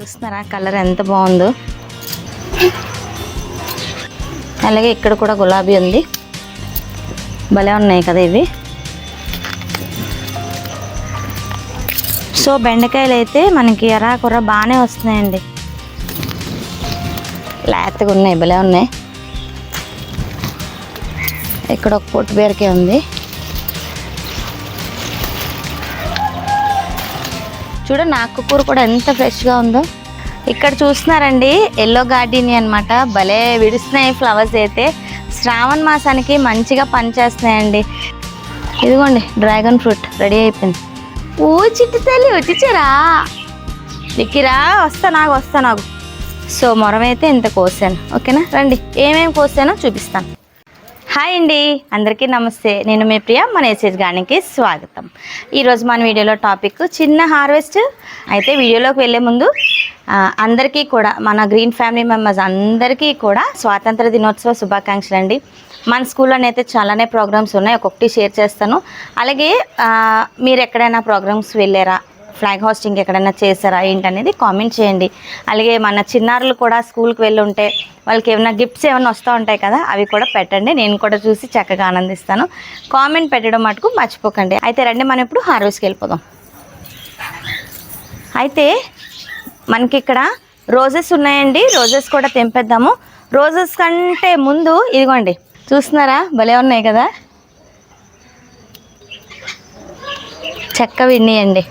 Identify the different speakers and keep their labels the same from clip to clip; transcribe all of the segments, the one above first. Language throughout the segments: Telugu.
Speaker 1: చూస్తున్నారా? కలర్ ఎంత బాగుందో. అలాగే ఇక్కడ కూడా గులాబీ ఉంది. భలే ఉన్నాయి కదా ఇవి. సో బెండకాయలు అయితే మనకి ఎరా కూర బాగానే వస్తున్నాయండి. లేతగా ఉన్నాయి భలే ఉన్నాయి. ఇక్కడ ఒక పొట్టు బీరకాయ ఉంది. చూడండి ఆకుకూర కూడా ఎంత ఫ్రెష్గా ఉందో. ఇక్కడ చూస్తున్నారండి ఎల్లో గార్డెన్ అనమాట భలే విడుస్తున్నాయి ఫ్లవర్స్ అయితే. శ్రావణ మాసానికి మంచిగా పనిచేస్తున్నాయండి. ఇదిగోండి డ్రాగన్ ఫ్రూట్ రెడీ అయిపోయింది. ఓ చిట్టు తల్లి వచ్చిచారా దిక్కిరా వస్తా నాకు వస్తా నాకు సో మొరం అయితే ఇంత కోసాను. ఓకేనా? రండి ఏమేమి కోసానో చూపిస్తాను. హాయ్ అండి. అందరికీ నమస్తే. నేను మీ ప్రియ మన ఎస్ఎస్ గానికి స్వాగతం. ఈరోజు మన వీడియోలో టాపిక్ చిన్న హార్వెస్ట్. అయితే వీడియోలోకి వెళ్ళే ముందు అందరికీ కూడా మన గ్రీన్ ఫ్యామిలీ మెంబర్స్ అందరికీ కూడా స్వాతంత్ర దినోత్సవ శుభాకాంక్షలు అండి. మన స్కూల్లోనైతే చాలానే ప్రోగ్రామ్స్ ఉన్నాయి. ఒక్కొక్కటి షేర్ చేస్తాను. అలాగే మీరు ఎక్కడైనా ప్రోగ్రామ్స్ వెళ్ళారా? ఫ్లాగ్ హోస్టింగ్ ఎక్కడైనా చేశారా ఏంటనేది కామెంట్ చేయండి. అలాగే మన చిన్నారులు కూడా స్కూల్కి వెళ్ళి ఉంటే వాళ్ళకి ఏమైనా గిఫ్ట్స్ ఏమైనా వస్తూ ఉంటాయి కదా అవి కూడా పెట్టండి. నేను కూడా చూసి చక్కగా ఆనందిస్తాను. కామెంట్ పెట్టడం మటుకు మర్చిపోకండి. అయితే రండి మనం ఇప్పుడు హార్వెస్ట్కి వెళ్ళిపోదాం. అయితే మనకి ఇక్కడ రోజెస్ ఉన్నాయండి. రోజెస్ కూడా తెంపేద్దాము. రోజెస్ కంటే ముందు ఇదిగోండి చూస్తున్నారా? భలే ఉన్నాయి కదా. చెక్క విన్నీయండి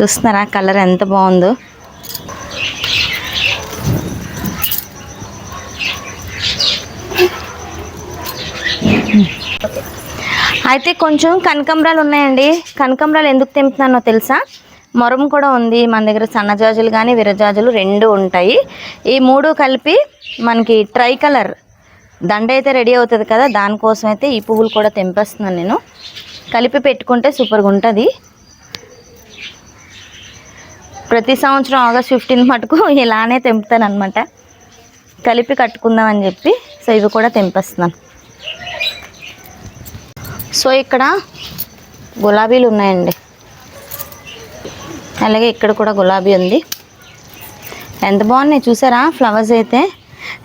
Speaker 1: చూస్తున్నారా? కలర్ ఎంత బాగుందో? అయితే కొంచెం కనకంబరాలు ఉన్నాయండి. కనకంబరాలు ఎందుకు తెంపుతున్నానో తెలుసా? మొరం కూడా ఉంది. మన దగ్గర సన్నజాజులు కానీ విరజాజులు రెండు ఉంటాయి. ఈ మూడు కలిపి మనకి ట్రై కలర్ దండ అయితే రెడీ అవుతుంది కదా? దానికోసం అయితే ఈ పువ్వులు కూడా తెంపేస్తున్నాను నేను. కలిపి పెట్టుకుంటే సూపర్గా ఉంటుంది. ప్రతి సంవత్సరం ఆగస్ట్ ఫిఫ్టీన్త్ మటుకు ఇలానే తెంపుతాను అనమాట కలిపి కట్టుకుందామని చెప్పి సో ఇవి కూడా తెంపేస్తున్నాను. సో ఇక్కడ గులాబీలు ఉన్నాయండి. అలాగే ఇక్కడ కూడా గులాబీ ఉంది. ఎంత బాగున్నాయి చూసారా? ఫ్లవర్స్ అయితే.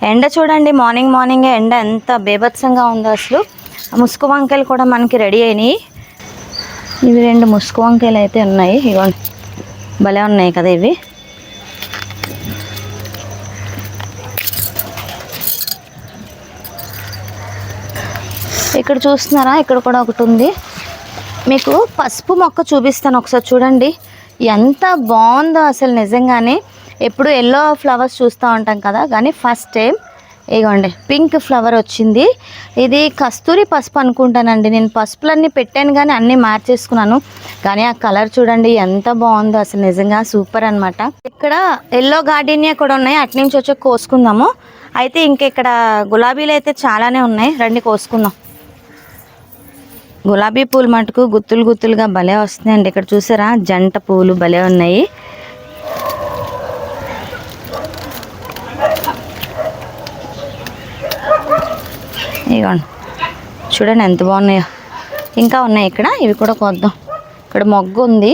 Speaker 1: ఎండ చూడండి మార్నింగ్ మార్నింగే ఎండ ఎంత బేభత్సంగా ఉందో అసలు. ముసుగు వంకాయలు కూడా మనకి రెడీ అయినాయి. ఇవి రెండు ముసుగు వంకాయలు అయితే ఉన్నాయి. ఇవ్వండి భలే ఉన్నాయి కదా ఇవి. ఇక్కడ చూస్తున్నారా? ఇక్కడ కూడా ఒకటి ఉంది. మీకు పసుపు మొక్క చూపిస్తాను ఒకసారి చూడండి. ఎంత బాగుందో అసలు నిజంగానే. ఎప్పుడు ఎల్లో ఫ్లవర్స్ చూస్తూ ఉంటాం కదా. కానీ ఫస్ట్ టైం ఇగోండి పింక్ ఫ్లవర్ వచ్చింది. ఇది కస్తూరి పసుపు అనుకుంటానండి. నేను పసుపులన్నీ పెట్టాను కానీ అన్నీ మార్చేసుకున్నాను. కానీ ఆ కలర్ చూడండి ఎంత బాగుందో. అసలు నిజంగా సూపర్ అన్నమాట. ఇక్కడ ఎల్లో గార్డెనియా కూడా ఉన్నాయి. అటు నుంచి వచ్చి కోసుకుందాము. అయితే ఇంక ఇక్కడ గులాబీలు అయితే చాలానే ఉన్నాయి. రండి కోసుకుందాం. గులాబీ పూలు మటుకు గుత్తులు గుత్తులుగా భలే వస్తున్నాయండి. ఇక్కడ చూసారా? జంట పూలు భలే ఉన్నాయి. ఇవ్వండి చూడండి ఎంత బాగున్నాయో. ఇంకా ఉన్నాయి ఇక్కడ ఇవి కూడా కొద్దాం. ఇక్కడ మొగ్గు ఉంది.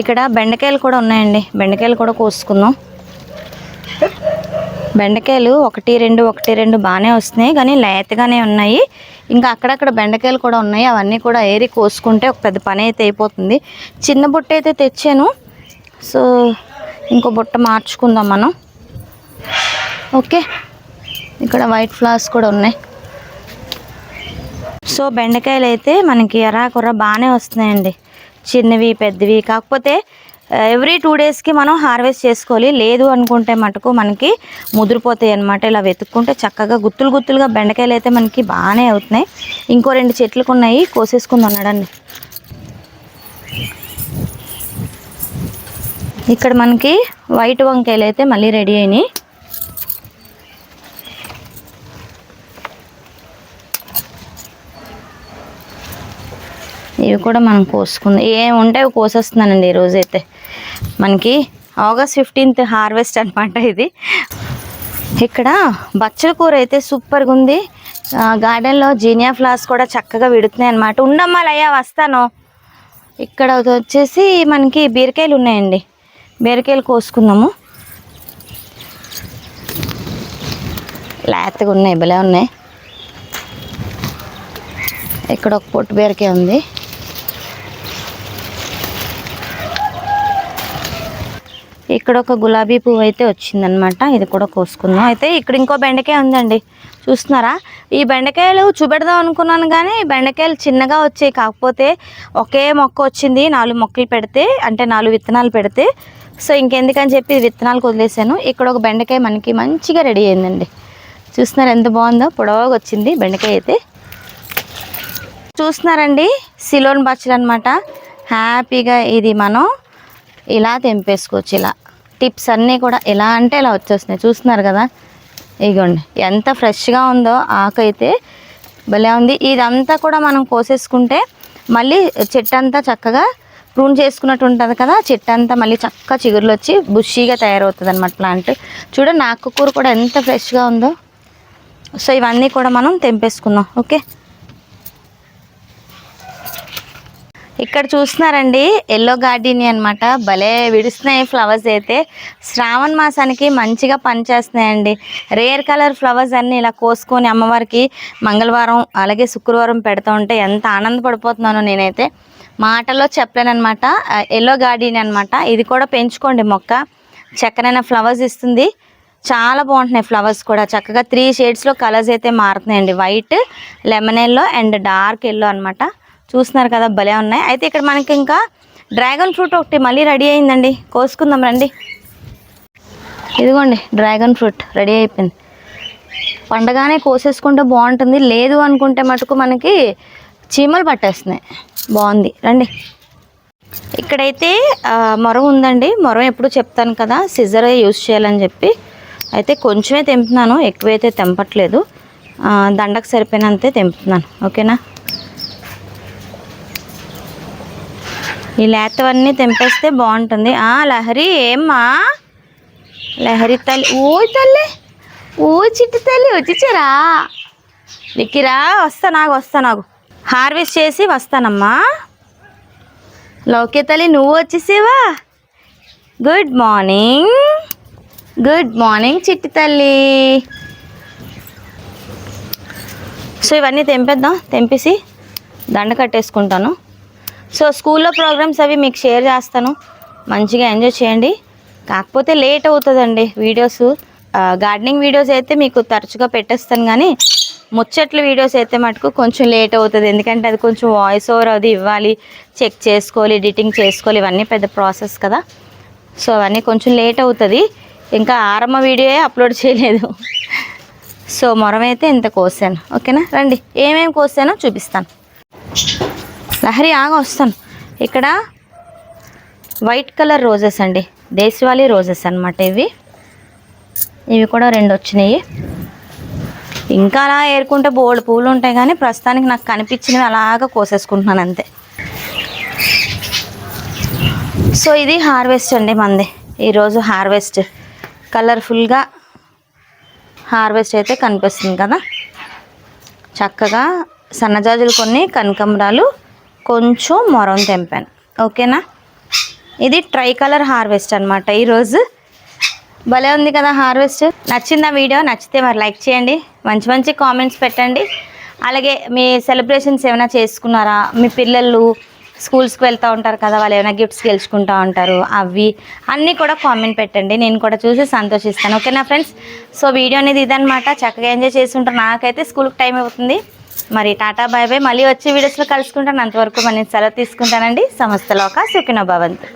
Speaker 1: ఇక్కడ బెండకాయలు కూడా ఉన్నాయండి. బెండకాయలు కూడా కోసుకుందాం. బెండకాయలు ఒకటి రెండు ఒకటి రెండు బాగానే వస్తున్నాయి కానీ లేతగానే ఉన్నాయి. ఇంకా అక్కడక్కడ బెండకాయలు కూడా ఉన్నాయి. అవన్నీ కూడా ఏరి కోసుకుంటే ఒక పెద్ద పని అయితే అయిపోతుంది. చిన్న బుట్ట అయితే తెచ్చాను. సో ఇంకో బుట్ట మార్చుకుందాం మనం. ఓకే. ఇక్కడ వైట్ ఫ్లవర్స్ కూడా ఉన్నాయి. సో బెండకాయలు అయితే మనకి ఎర్ర బాగానే వస్తున్నాయండి. చిన్నవి పెద్దవి కాకపోతే ఎవ్రీ టూ డేస్కి మనం హార్వెస్ట్ చేసుకోవాలి. లేదు అనుకుంటే మటుకు మనకి ముదిరిపోతాయి అనమాట ఇలా వెతుక్కుంటే చక్కగా గుత్తులు గుత్తులుగా బెండకాయలు అయితే మనకి బాగానే అవుతున్నాయి. ఇంకో రెండు చెట్లకు ఉన్నాయి. కోసేసుకుంది ఉన్నాడండి ఇక్కడ మనకి వైట్ వంకాయలు అయితే మళ్ళీ రెడీ అయినాయి. ఇవి కూడా మనం కోసుకుందాం. ఏం ఉంటే అవి కోసేస్తున్నానండి ఈరోజు అయితే. మనకి ఆగస్ట్ ఫిఫ్టీన్త్ హార్వెస్ట్ అనమాట ఇది. ఇక్కడ బచ్చల కూర అయితే సూపర్గా ఉంది. గార్డెన్లో జీనియా ఫ్లవర్స్ కూడా చక్కగా విడుతున్నాయి అనమాట ఉండమ్మా లయ్యా వస్తాను. ఇక్కడ వచ్చేసి మనకి బీరకాయలు ఉన్నాయండి. బీరకాయలు కోసుకుందాము. లేతగా ఉన్నాయి భలే ఉన్నాయి. ఇక్కడ ఒక పొట్టు బీరకాయ ఉంది. ఇక్కడ ఒక గులాబీ పువ్వు అయితే వచ్చిందనమాట ఇది కూడా కోసుకుందాం. అయితే ఇక్కడ ఇంకో బెండకాయ ఉందండి. చూస్తున్నారా? ఈ బెండకాయలు చూపెడదాం అనుకున్నాను కానీ బెండకాయలు చిన్నగా వచ్చాయి. కాకపోతే ఒకే మొక్క వచ్చింది. నాలుగు మొక్కలు పెడితే అంటే నాలుగు విత్తనాలు పెడితే. సో ఇంకెందుకని చెప్పి విత్తనాలు వదిలేసాను ఇక్కడ ఒక బెండకాయ మనకి మంచిగా రెడీ అయిందండి. చూస్తున్నారు ఎంత బాగుందో? పొడవగా వచ్చింది బెండకాయ అయితే. చూస్తున్నారండి? సిలోన్ బచ్చలు అనమాట హ్యాపీగా ఇది మనం ఇలా తెంపేసుకోవచ్చు ఇలా. టిప్స్ అన్నీ కూడా ఎలా అంటే ఇలా వచ్చేస్తున్నాయి. చూస్తున్నారు కదా? ఇగోండి. ఎంత ఫ్రెష్గా ఉందో ఆకు అయితే భలే ఉంది. ఇదంతా కూడా మనం కోసేసుకుంటే మళ్ళీ చెట్టు అంతా చక్కగా ప్రూన్ చేసుకున్నట్టు ఉంటుంది కదా? చెట్టు అంతా మళ్ళీ చక్కగా చిగురులు వచ్చి బుషీగా తయారవుతుంది అనమాట ప్లాంట్. చూడండి ఆకుకూర కూడా ఎంత ఫ్రెష్గా ఉందో. సో ఇవన్నీ కూడా మనం తెంపేసుకుందాం. ఓకే? ఇక్కడ చూస్తున్నారండి ఎల్లో గార్డెని అనమాట భలే విడుస్తున్నాయి ఫ్లవర్స్ అయితే. శ్రావణ మాసానికి మంచిగా పనిచేస్తున్నాయండి. రేర్ కలర్ ఫ్లవర్స్ అన్నీ ఇలా కోసుకొని అమ్మవారికి మంగళవారం అలాగే శుక్రవారం పెడతా ఉంటే ఎంత ఆనందపడిపోతున్నానో నేనైతే. మాటల్లో చెప్పలేనమాట ఎల్లో గార్డెన్ అనమాట ఇది కూడా పెంచుకోండి మొక్క. చక్కనైన ఫ్లవర్స్ ఇస్తుంది. చాలా బాగుంటున్నాయి ఫ్లవర్స్ కూడా. చక్కగా త్రీ షేడ్స్లో కలర్స్ అయితే మారుతున్నాయండి. White lemon yellow and dark yellow అనమాట చూస్తున్నారు కదా భలే ఉన్నాయి. అయితే ఇక్కడ మనకి ఇంకా డ్రాగన్ ఫ్రూట్ ఒకటి మళ్ళీ రెడీ అయిందండి. కోసుకుందాం రండి. ఇదిగోండి డ్రాగన్ ఫ్రూట్ రెడీ అయిపోయింది. పండగానే కోసేసుకుంటే బాగుంటుంది. లేదు అనుకుంటే మటుకు మనకి చీమలు పట్టేస్తున్నాయి. బాగుంది. రండి. ఇక్కడైతే ఆ, మొరం ఉందండి. మొరం ఎప్పుడు చెప్తాను కదా సిజర్ యూజ్ చేయాలని చెప్పి. అయితే కొంచెమే తెంపుతున్నాను. ఎక్కువైతే తెంపట్లేదు. దండకు సరిపోయినంతే తెంపుతున్నాను. ఓకేనా? ఈ లేతవన్నీ తెంపేస్తే బాగుంటుంది. ఆ లహరి ఏమ్మా? లహరి తల్లి. ఓ తల్లి ఓ చిట్టి తల్లి వచ్చిచ్చరా విక్కిరా వస్తా నాకు వస్తా నాకు. హార్వెస్ట్ చేసి వస్తానమ్మా. లౌకే తల్లి నువ్వు వచ్చేసేవా? Good morning. గుడ్ మార్నింగ్ చిట్టి తల్లి. సో ఇవన్నీ తెంపేద్దాం. తెంపేసి దండ కట్టేసుకుంటాను. సో స్కూల్లో ప్రోగ్రామ్స్ అవి మీకు షేర్ చేస్తాను. మంచిగా ఎంజాయ్ చేయండి. కాకపోతే లేట్ అవుతుందండి వీడియోస్ గార్డెనింగ్ వీడియోస్ అయితే మీకు తరచుగా పెట్టేస్తాను కానీ ముచ్చట్ల వీడియోస్ అయితే మటుకు కొంచెం లేట్ అవుతుంది. ఎందుకంటే అది కొంచెం వాయిస్ ఓవర్ అది ఇవ్వాలి. చెక్ చేసుకోవాలి ఎడిటింగ్ చేసుకోవాలి. ఇవన్నీ పెద్ద ప్రాసెస్ కదా. సో అవన్నీ కొంచెం లేట్ అవుతుంది. ఇంకా ఆరమ్మ వీడియోయే అప్లోడ్ చేయలేదు. సో మొరం అయితే ఇంత కోసాను ఓకేనా రండి. ఏమేమి కోసానో చూపిస్తాను. లహరి ఆగా వస్తాను. ఇక్కడ వైట్ కలర్ రోజెస్ అండి. దేశవాళీ రోజెస్ అన్నమాట ఇవి. ఇవి కూడా రెండు వచ్చినాయి. ఇంకా అలా ఏరుకుంటే బోల్డ్ పూలు ఉంటాయి కానీ ప్రస్తుతానికి నాకు కనిపించినవి అలాగా కోసేసుకుంటున్నాను అంతే. సో ఇది హార్వెస్ట్ అండి మంది. ఈరోజు హార్వెస్ట్. కలర్ఫుల్గా హార్వెస్ట్ అయితే కనిపిస్తుంది కదా. చక్కగా సన్నజాజులు కొన్ని కనకంబరాలు కొంచెం మొరం తెంపాను. ఓకేనా? ఇది ట్రై కలర్ హార్వెస్ట్ అనమాట ఈరోజు. భలే ఉంది కదా హార్వెస్ట్ నచ్చిందా వీడియో? నచ్చితే మరి లైక్ చేయండి. మంచి మంచి కామెంట్స్ పెట్టండి. అలాగే మీ సెలబ్రేషన్స్ ఏమైనా చేసుకున్నారా? మీ పిల్లలు స్కూల్స్కి వెళ్తూ ఉంటారు కదా వాళ్ళు ఏమైనా గిఫ్ట్స్ గెలుచుకుంటూ ఉంటారు అవి అన్నీ కూడా కామెంట్ పెట్టండి. నేను కూడా చూసి సంతోషిస్తాను. ఓకేనా ఫ్రెండ్స్ సో వీడియో అనేది ఇదనమాట చక్కగా ఎంజాయ్ చేసి ఉంటారు నాకైతే స్కూల్కి టైం అవుతుంది. మరి టాటా బాయ్ బాయ్. మళ్ళీ వచ్చే వీడియోస్లో కలుసుకుంటాను. అంతవరకు మరి నేను సెలవు తీసుకుంటానండి. సమస్తలోక సుఖినో భవంతు.